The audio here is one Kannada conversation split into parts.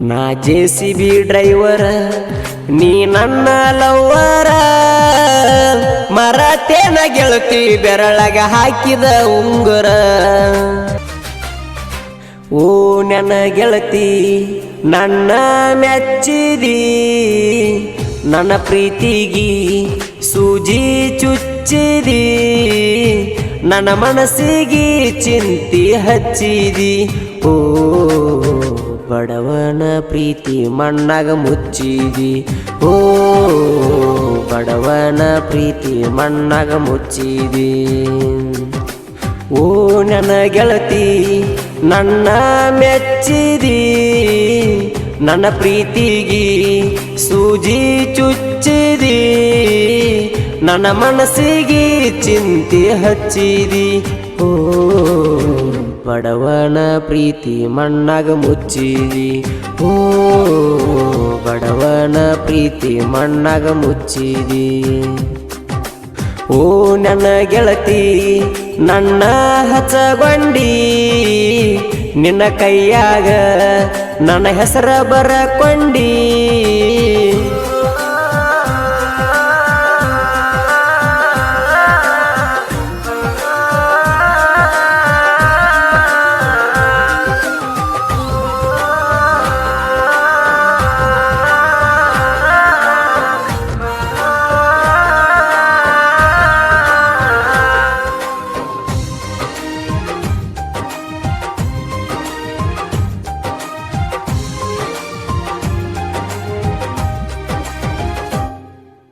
ನಾ ಜೆ ಸಿ ಬಿ ಡ್ರೈವರ, ನೀ ನನ್ನ ಲವ್ವರ. ಮರತೇನ ಗೆಳತಿ ಬೆರಳಗ ಹಾಕಿದ ಉಂಗುರ. ಓ ನನ್ನ ಗೆಳತಿ, ನನ್ನ ಮೆಚ್ಚಿದಿ. ನನ್ನ ಪ್ರೀತಿಗಿ ಸೂಜಿ ಚುಚ್ಚಿದಿ. ನನ್ನ ಮನಸ್ಸಿಗೆ ಚಿಂತಿ ಹಚ್ಚಿದಿ. ಓ ಬಡವನ ಪ್ರೀತಿ ಮಣ್ಣಾಗ ಮುಚ್ಚಿದಿ. ಓ, ಬಡವನ ಪ್ರೀತಿ ಮಣ್ಣಾಗ ಮುಚ್ಚಿದಿ. ಓ, ನನ್ನ ಗೆಳತಿ, ನನ್ನ ಮೆಚ್ಚಿದಿ. ನನ್ನ ಪ್ರೀತಿಗಿ ಸೂಜಿ ಚುಚ್ಚಿದಿ. ನನ್ನ ಮನಸ್ಸಿಗೆ ಚಿಂತೆ ಹಚ್ಚಿದಿ. ಓ ಬಡವನ ಪ್ರೀತಿ ಮಣ್ಣಾಗ ಮುಚ್ಚಿದಿ. ಓ ಬಡವನ ಪ್ರೀತಿ ಮಣ್ಣಾಗ ಮುಚ್ಚಿದಿ. ಓ, ನನ್ನ ಗೆಳತಿ, ನನ್ನ ಹಚ್ಚಗೊಂಡಿ ನಿನ್ನ ಕೈಯಾಗ ನನ್ನ ಹೆಸರ ಬರಕೊಂಡಿ.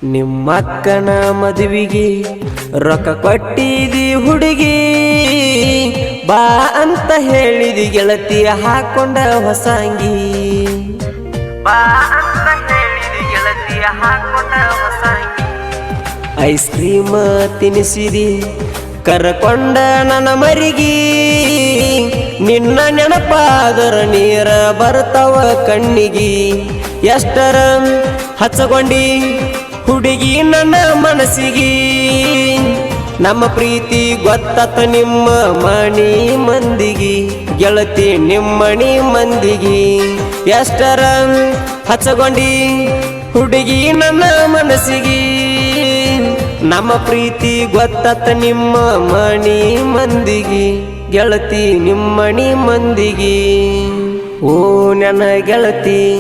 ನಿಮ್ಮಕ್ಕನ ಮದುವಿಗೆ ರೊಕ್ಕ ಕೊಟ್ಟಿದಿ ಹುಡುಗಿ. ಬಾ ಅಂತ ಹೇಳಿದಿ ಗೆಳತಿ ಹಾಕೊಂಡ ಹೊಸಂಗಿ. ಬಾ ಅಂತ ಹೇಳಿದಿ ಗೆಳತಿ ಹಾಕೊಂಡ ಹೊಸಂಗಿ. ಐಸ್ ಕ್ರೀಮ್ ತಿನಿಸಿದಿ ಕರ್ಕೊಂಡ ನನ್ನ ಮರಿಗಿ. ನಿನ್ನ ನೆನಪಾದರ ನೀರ ಬರ್ತಾವ ಕಣ್ಣಿಗಿ. ಎಷ್ಟರ ಹಚ್ಚಗೊಂಡಿ ಹುಡುಗಿ ನನ್ನ ಮನಸ್ಸಿಗೆ. ನಮ್ಮ ಪ್ರೀತಿ ಗೊತ್ತತ ನಿಮ್ಮ ಮಣಿ ಮಂದಿಗೆ. ಗೆಳತಿ ನಿಮ್ಮಣಿ ಮಂದಿಗೆ. ಎಷ್ಟರ ಹಚ್ಚಗೊಂಡಿ ಹುಡುಗಿ ನನ್ನ ಮನಸ್ಸಿಗೆ. ನಮ್ಮ ಪ್ರೀತಿ ಗೊತ್ತತ ನಿಮ್ಮ ಮಣಿ ಮಂದಿಗೆ. ಗೆಳತಿ ನಿಮ್ಮಣಿ ಮಂದಿಗೆ. ಓ ನನ್ನ ಗೆಳತಿ.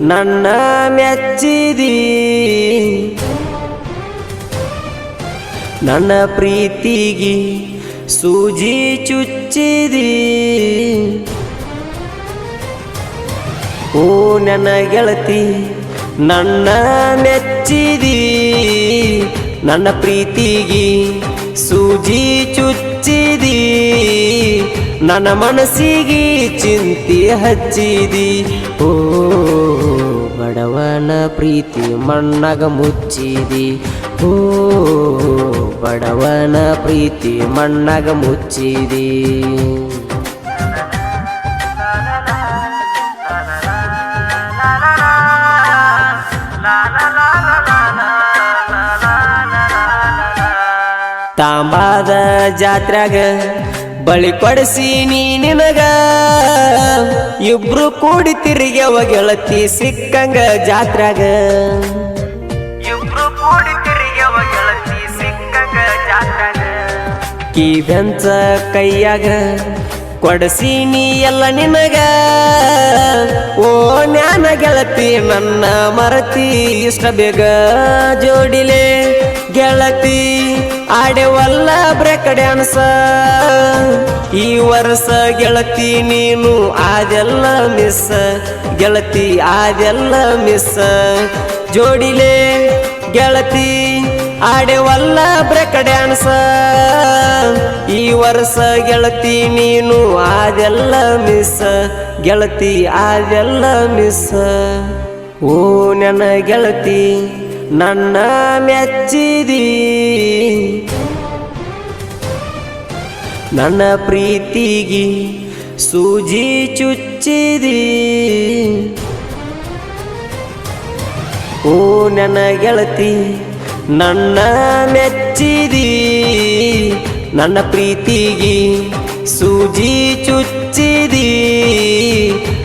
ನನ್ನ ಮೆಚ್ಚಿದಿ. ನನ್ನ ಪ್ರೀತಿಗಿ ಸೂಜಿ ಚುಚ್ಚಿದಿ. ಓ, ನನ್ನ ಗೆಳತಿ, ನನ್ನ ಮೆಚ್ಚಿದಿ. ನನ್ನ ಪ್ರೀತಿಗಿ ಸೂಜಿ ಚುಚ್ಚಿದಿ. ನನ್ನ ಮನಸ್ಸಿಗೆ ಚಿಂತೆ ಹಚ್ಚಿದಿ. ಓ ಪ್ರೀತಿ ಮಣ್ಣಗ ಮುಚ್ಚಿದಿ. ಹೂ ಬಡವನ ಪ್ರೀತಿ ಮಣ್ಣಗ ಮುಚ್ಚಿದಿ. ತಾಂಬಾದ ಜಾತ್ರ್ಯಾಗ ಬಳಿ ಕೊಡಿಸಿ ನೀ ನಿನಗ. ಇಬ್ರು ಕೂಡಿ ತಿರುಗ್ಯವ ಗೆಳತಿ ಸಿಕ್ಕಂಗ ಜಾತ್ರಾಗ. ಇಬ್ರು ಕೂಡಿ ತಿರುಗ್ಯವ ಗೆಳತಿ ಸಿಕ್ಕಂಗ ಜಾತ್ರಾಗ. ಕಿವೆಂಚ ಕೈಯಾಗ ಕೊಡಸೀನಿ ನೀ ಎಲ್ಲ ನಿನಗ. ಓ ಜ್ಞಾನ ಗೆಳತಿ ನನ್ನ ಮರತಿ ಇಷ್ಟ ಬೇಗ ಜೋಡಿಲೆ. ಗೆಳತಿ ಆಡೆವಲ್ಲ ಬ್ರೇಕ್ ಡ್ಯಾನ್ಸ. ಈ ವರ್ಷ ಗೆಳತಿ ನೀನು ಆದೆಲ್ಲ ಮಿಸ್ ಗೆಳತಿ ಆದೆಲ್ಲ ಮಿಸ್ ಜೋಡಿಲೆ ಗೆಳತಿ ಆಡೆವಲ್ಲ ಬ್ರೇಕ್ ಡ್ಯಾನ್ಸ ಈ ವರ್ಷ ಗೆಳತಿ ನೀನು ಆದೆಲ್ಲ ಮಿಸ್ ಗೆಳತಿ ಆದೆಲ್ಲ ಮಿಸ್ ಓ ನನ್ನ ಗೆಳತಿ ನನ್ನ ಮೆಚ್ಚಿದಿ. ನನ್ನ ಪ್ರೀತಿಗೆ ಸೂಜಿ ಚುಚ್ಚಿದಿ. ಓ ನನ್ನ ಗೆಳತಿ, ನನ್ನ ಮೆಚ್ಚಿದಿ ನನ್ನ ಪ್ರೀತಿಗೆ ಸೂಜಿ ಚುಚ್ಚಿದಿ.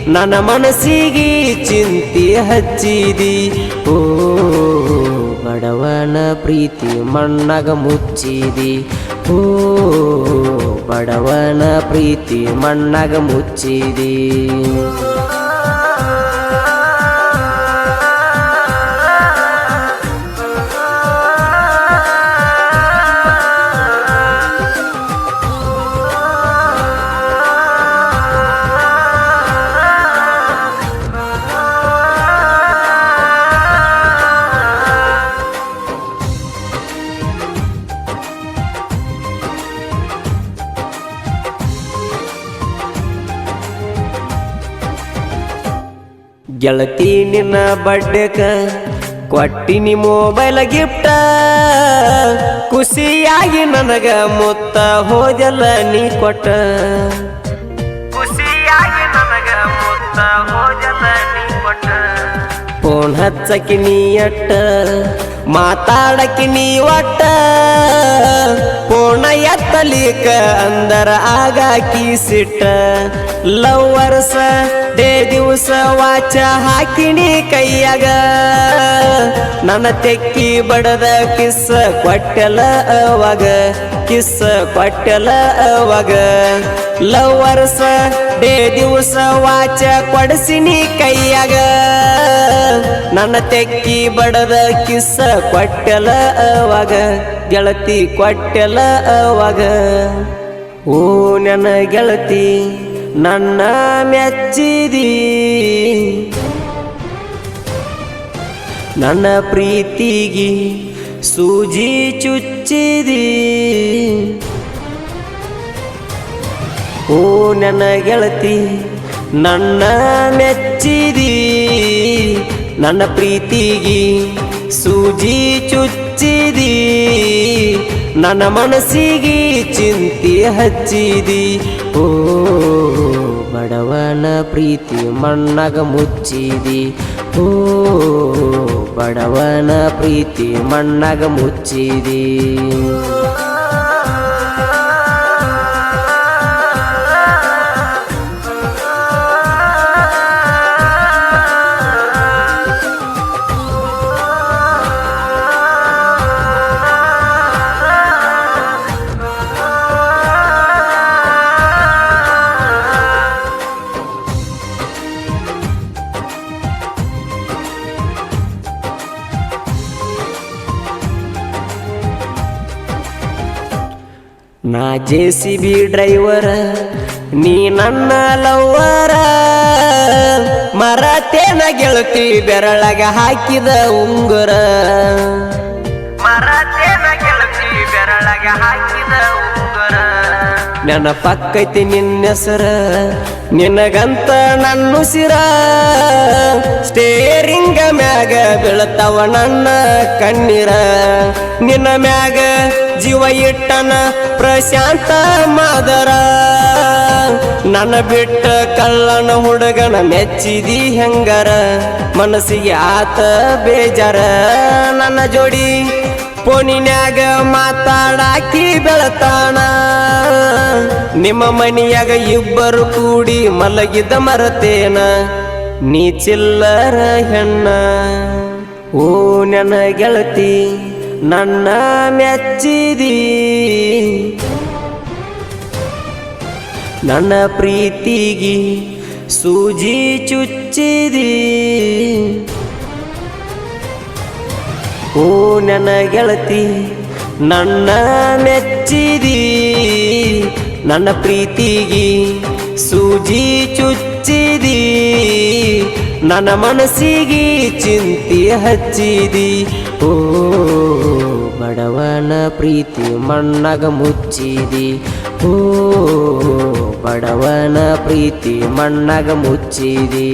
ನನ್ನ ಮನಸ್ಸಿಗೆ ಚಿಂತೆ ಹಚ್ಚಿದಿ. ಓ ಬಡವನ ಪ್ರೀತಿ ಮಣ್ಣಗ ಮುಚ್ಚಿದಿ. ಓ ಬಡವನ ಪ್ರೀತಿ ಮಣ್ಣಾಗ ಮುಚ್ಚಿದಿ. ಗೆಳತಿ ನಿನ್ನ ಬಡ್ಡೆಕ ಕೊಟ್ಟಿನಿ ಮೊಬೈಲ್ ಗಿಫ್ಟ ಖುಷಿಯಾಗಿ ನನಗ ಮುತ್ತ ಹೋದಲ್ಲ ನೀ ಕೊಟ್ಟ. ಖುಷಿಯಾಗಿ ನನಗ ಮುತ್ತ ಹೋದಲ್ಲ ನೀ ಕೊಟ್ಟ. ಫೋನ್ ಹಚ್ಚಕಿ ನೀ ಅಟ್ಟ ಮಾತಾಡಕಿ ನೀ ಒಟ್ಟ. ಪೋಣ ಎತ್ತಲಿಕ ಅಂದರ ಆಗಾಕಿ ಸಿಟ್ಟ. ಲವ್ವರ್ಸ ಡೇ ದಿವಸ ವಾಚ ಹಾಕಿನಿ ಕೈಯಾಗ. ನನ್ನ ತೆಕ್ಕಿ ಬಡದ ಕಿಸ್ಸ ಕೊಟ್ಟೆಲ ಅವಾಗ, ಕಿಸ್ಸ ಕೊಟ್ಟೆಲ ಅವಾಗ. ಲವ್ವರ್ಸ ಡೇ ದಿವಸ ವಾಚ ಕೊಡಸಿನಿ ಕೈಯಾಗ. ನನ್ನ ತೆಕ್ಕಿ ಬಡದ ಕಿಸ್ಸ ಕೊಟ್ಟೆಲ ಅವಾಗ, ಗೆಳತಿ ಕೊಟ್ಟೆಲ ಅವಾಗ. ಓ ನನ್ನ ಗೆಳತಿ ನನ್ನ ಮೆಚ್ಚಿದಿ. ನನ್ನ ಪ್ರೀತಿಗೆ ಸೂಜಿ ಚುಚ್ಚಿದಿ. ಓ, ನನ್ನ ಗೆಳತಿ, ನನ್ನ ಮೆಚ್ಚಿದಿ. ನನ್ನ ಪ್ರೀತಿಗೆ ಸೂಜಿ ಚುಚ್ಚಿದಿ. ನನ್ನ ಮನಸ್ಸಿಗೆ ಚಿಂತೆ ಹಚ್ಚಿದಿ. ಓ ಬಡವನ ಪ್ರೀತಿ ಮಣ್ಣಗ ಮುಚ್ಚಿದಿ. ಓ ಬಡವನ ಪ್ರೀತಿ ಮಣ್ಣಗ ಮುಚ್ಚಿದಿ. ನಾ ಜೆ ಸಿ ಬಿ ಡ್ರೈವರ ನೀ ನನ್ನ ಲವ್ವರ. ಮರತೇನ ಗೆಳತಿ ಬೆರಳಗ ಹಾಕಿದ ಉಂಗುರ. ಮರತೇನ ಗೆಳತಿ ಬೆರಳಗ ಹಾಕಿದ ಉಂಗುರ. ನನ್ನ ಪಕ್ಕೈತಿ ನಿನ್ನ ಹೆಸರ ನಿನಗಂತ ನನ್ನ ಉಸಿರ ಸ್ಟೇರಿಂಗ ಮ್ಯಾಗ ಬೀಳ್ತಾವ ನನ್ನ ಕಣ್ಣೀರ. ನಿನ್ನ ಮ್ಯಾಗ ಜೀವ ಇಟ್ಟನ ಪ್ರಶಾಂತ ಮಾದರ. ನನ್ನ ಬಿಟ್ಟ ಕಳ್ಳನ ಹುಡುಗನ ಮೆಚ್ಚಿದಿ ಹೆಂಗರ. ಮನಸ್ಸಿಗೆ ಆತ ಬೇಜಾರ. ನನ್ನ ಜೋಡಿ ಪೋನಿನ್ಯಾಗ ಮಾತಾಡಾಕಿ ಬೆಳತಾಣ ನಿಮ್ಮ ಮನಿಯಾಗ ಇಬ್ಬರು ಕೂಡಿ ಮಲಗಿದ ಮರತೇನ. ನೀ ಚಿಲ್ಲರ ಹೆಣ್ಣ. ಓ ನನ್ನ ಗೆಳತಿ ನನ್ನ ಮೆಚ್ಚಿದಿ. ನನ್ನ ಪ್ರೀತಿಗಿ ಸೂಜಿ ಚುಚ್ಚಿದಿ. ಓ ನನ್ನ ಗೆಳತಿ, ನನ್ನ ಮೆಚ್ಚಿದಿ. ನನ್ನ ಪ್ರೀತಿಗಿ ಸೂಜಿ ಚುಚ್ಚಿದಿ. ನನ್ನ ಮನಸ್ಸಿಗೆ ಚಿಂತೆ ಹಚ್ಚಿದಿ. ಓ ಬಡವನ ಪ್ರೀತಿ ಮಣ್ಣಾಗ ಮುಚ್ಚಿದಿ. ಓ ಬಡವನ ಪ್ರೀತಿ ಮಣ್ಣಾಗ ಮುಚ್ಚಿದಿ.